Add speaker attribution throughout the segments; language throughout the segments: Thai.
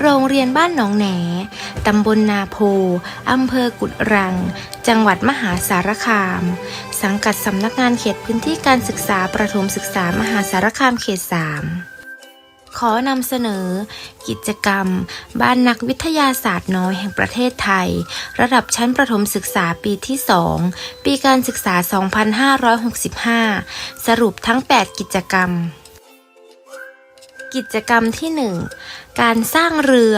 Speaker 1: โรงเรียนบ้านหนองแหน ตำบลนาโพ อำเภอกุดรัง จังหวัดมหาสารคาม สังกัดสำนักงานเขตพื้นที่การศึกษาประถมศึกษามหาสารคามเขต3ขอนำเสนอ กิจกรรม บ้านนักวิทยาศาสตร์น้อยแห่งประเทศไทย ระดับชั้นประถมศึกษาปีที่ 2 ปีการศึกษา 2565 สรุปทั้ง 8 กิจกรรม กิจกรรมที่ 1 การสร้างเรือ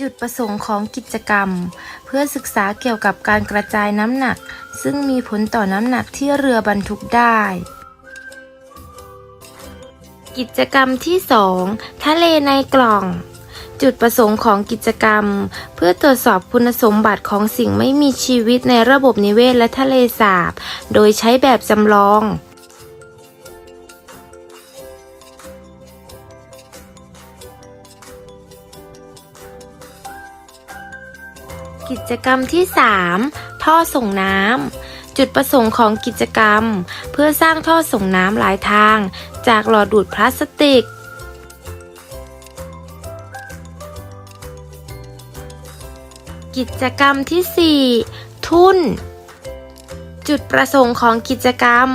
Speaker 1: จุดประสงค์ของกิจกรรม เพื่อศึกษาเกี่ยวกับการกระจายน้ำหนัก ซึ่งมีผลต่อน้ำหนักที่เรือบรรทุกได้ กิจกรรมที่ 2 ทะเลในกล่อง จุดประสงค์ของกิจกรรม เพื่อตรวจสอบคุณสมบัติของสิ่งไม่มีชีวิตในระบบนิเวศและทะเลสาบ โดยใช้แบบจำลอง กิจกรรมที่ 3 ท่อส่งน้ำ จุดประสงค์ของกิจกรรม เพื่อสร้างท่อส่งน้ำหลายทาง จากหลอดดูดพลาสติก กิจกรรมที่ 4 ทุ่น จุดประสงค์ของกิจกรรม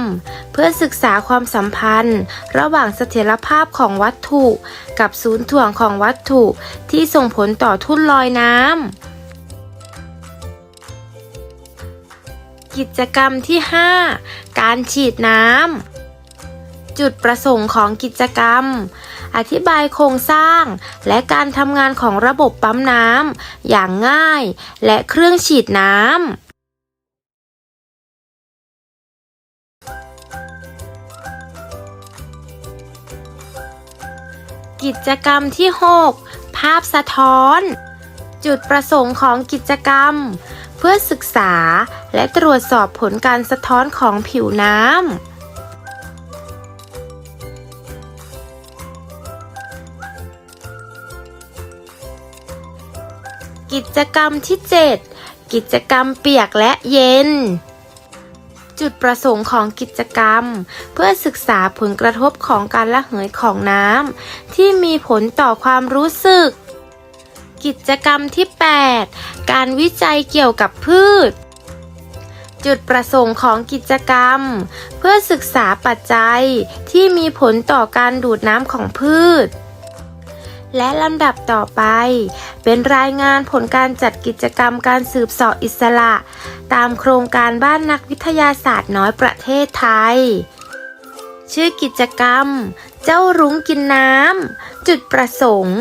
Speaker 1: เพื่อศึกษาความสัมพันธ์ ระหว่างเสถียรภาพของวัตถุ กับศูนย์ถ่วงของวัตถุที่ส่งผลต่อทุ่นลอยน้ำ กิจกรรมที่ 5 การฉีดน้ำ จุดประสงค์ของกิจกรรม อธิบายโครงสร้าง และการทำงานของระบบปั๊มน้ำอย่างง่าย และเครื่องฉีดน้ำกิจกรรมที่ 6 ภาพสะท้อน จุดประสงค์ของกิจกรรม เพื่อศึกษาและตรวจสอบผลการสะท้อนของผิวน้ำกิจกรรมที่ 7 กิจกรรมเปียกและเย็น จุดประสงค์ของกิจกรรม เพื่อศึกษาผลกระทบของการระเหยของน้ำที่มีผลต่อความรู้สึก กิจกรรมที่ 8 การวิจัยเกี่ยวกับพืช จุดประสงค์ของกิจกรรม เพื่อศึกษาปัจจัยที่มีผลต่อการดูดน้ำของพืช และลำดับต่อไป เป็นรายงานผลการจัดกิจกรรมการสืบเสาะอิสระ ตามโครงการบ้านนักวิทยาศาสตร์น้อยประเทศไทย ชื่อกิจกรรม เจ้ารุ้งกินน้ำ จุดประสงค์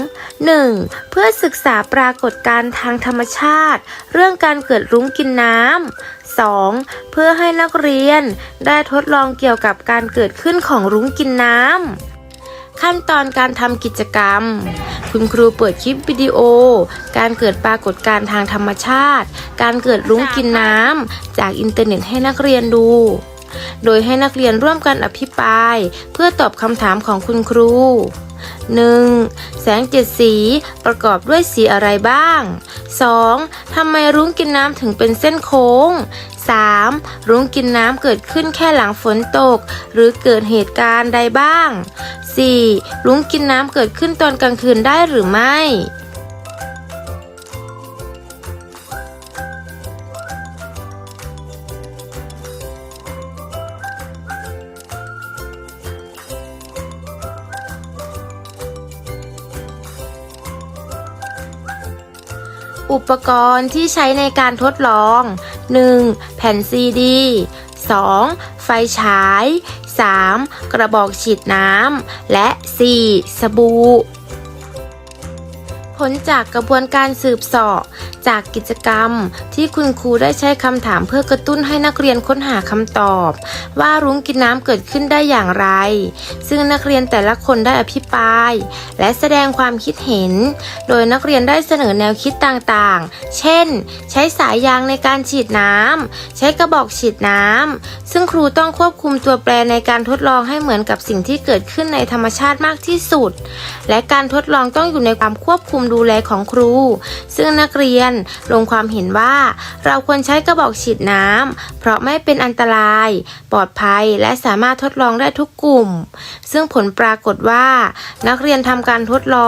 Speaker 1: 1. เพื่อศึกษาปรากฏการณ์ทางธรรมชาติ เรื่องการเกิดรุ้งกินน้ำ 2. เพื่อให้นักเรียนได้ทดลองเกี่ยวกับการเกิดขึ้นของรุ้งกินน้ำ ขั้นตอนการทำกิจกรรม คุณครูเปิดคลิปวิดีโอ การเกิดปรากฏการณ์ทางธรรมชาติ การเกิดรุ้งกินน้ำ จากอินเทอร์เน็ตให้นักเรียนดู โดยให้นักเรียนร่วมกันอภิปราย เพื่อตอบคำถามของคุณครู 1. แสงเจ็ดสีประกอบด้วยสีอะไรบ้าง 2. ทำไมรุ้งกินน้ำถึงเป็นเส้นโค้ง 3. รุ้งกินน้ำเกิดขึ้นแค่หลังฝนตก หรือเกิดเหตุการณ์ใดบ้าง 4. รุ้งกินน้ำเกิดขึ้นตอนกลางคืนได้หรือไม่ อุปกรณ์ที่ใช้ในการทดลอง 1. แผ่นซีดี 2. ไฟฉาย 3. กระบอกฉีดน้ำ และ 4. สบู่ ผลจากกระบวนการสืบสอบ จากกิจกรรมที่คุณครูได้ใช้คำถามเพื่อกระตุ้นให้นักเรียนค้นหาคำตอบ ว่ารุ้งกินน้ำเกิดขึ้นได้อย่างไร ซึ่งนักเรียนแต่ละคนได้อภิปราย และแสดงความคิดเห็น โดยนักเรียนได้เสนอแนวคิดต่างๆ เช่น ใช้สายยางในการฉีดน้ำใช้กระบอกฉีดน้ำซึ่งครูต้องควบคุมตัวแปรในการทดลองให้เหมือนกับสิ่งที่เกิดขึ้นในธรรมชาติมากที่สุด และการทดลองต้องอยู่ในความควบคุมดูแลของครู ซึ่งนักเรียนลงความเห็นว่า เราควรใช้กระบอกฉีดน้ำเพราะไม่เป็นอันตราย ปลอดภัยและสามารถทดลองได้ทุกกลุ่ม ซึ่งผลปรากฏว่า นักเรียนทำการทดลอง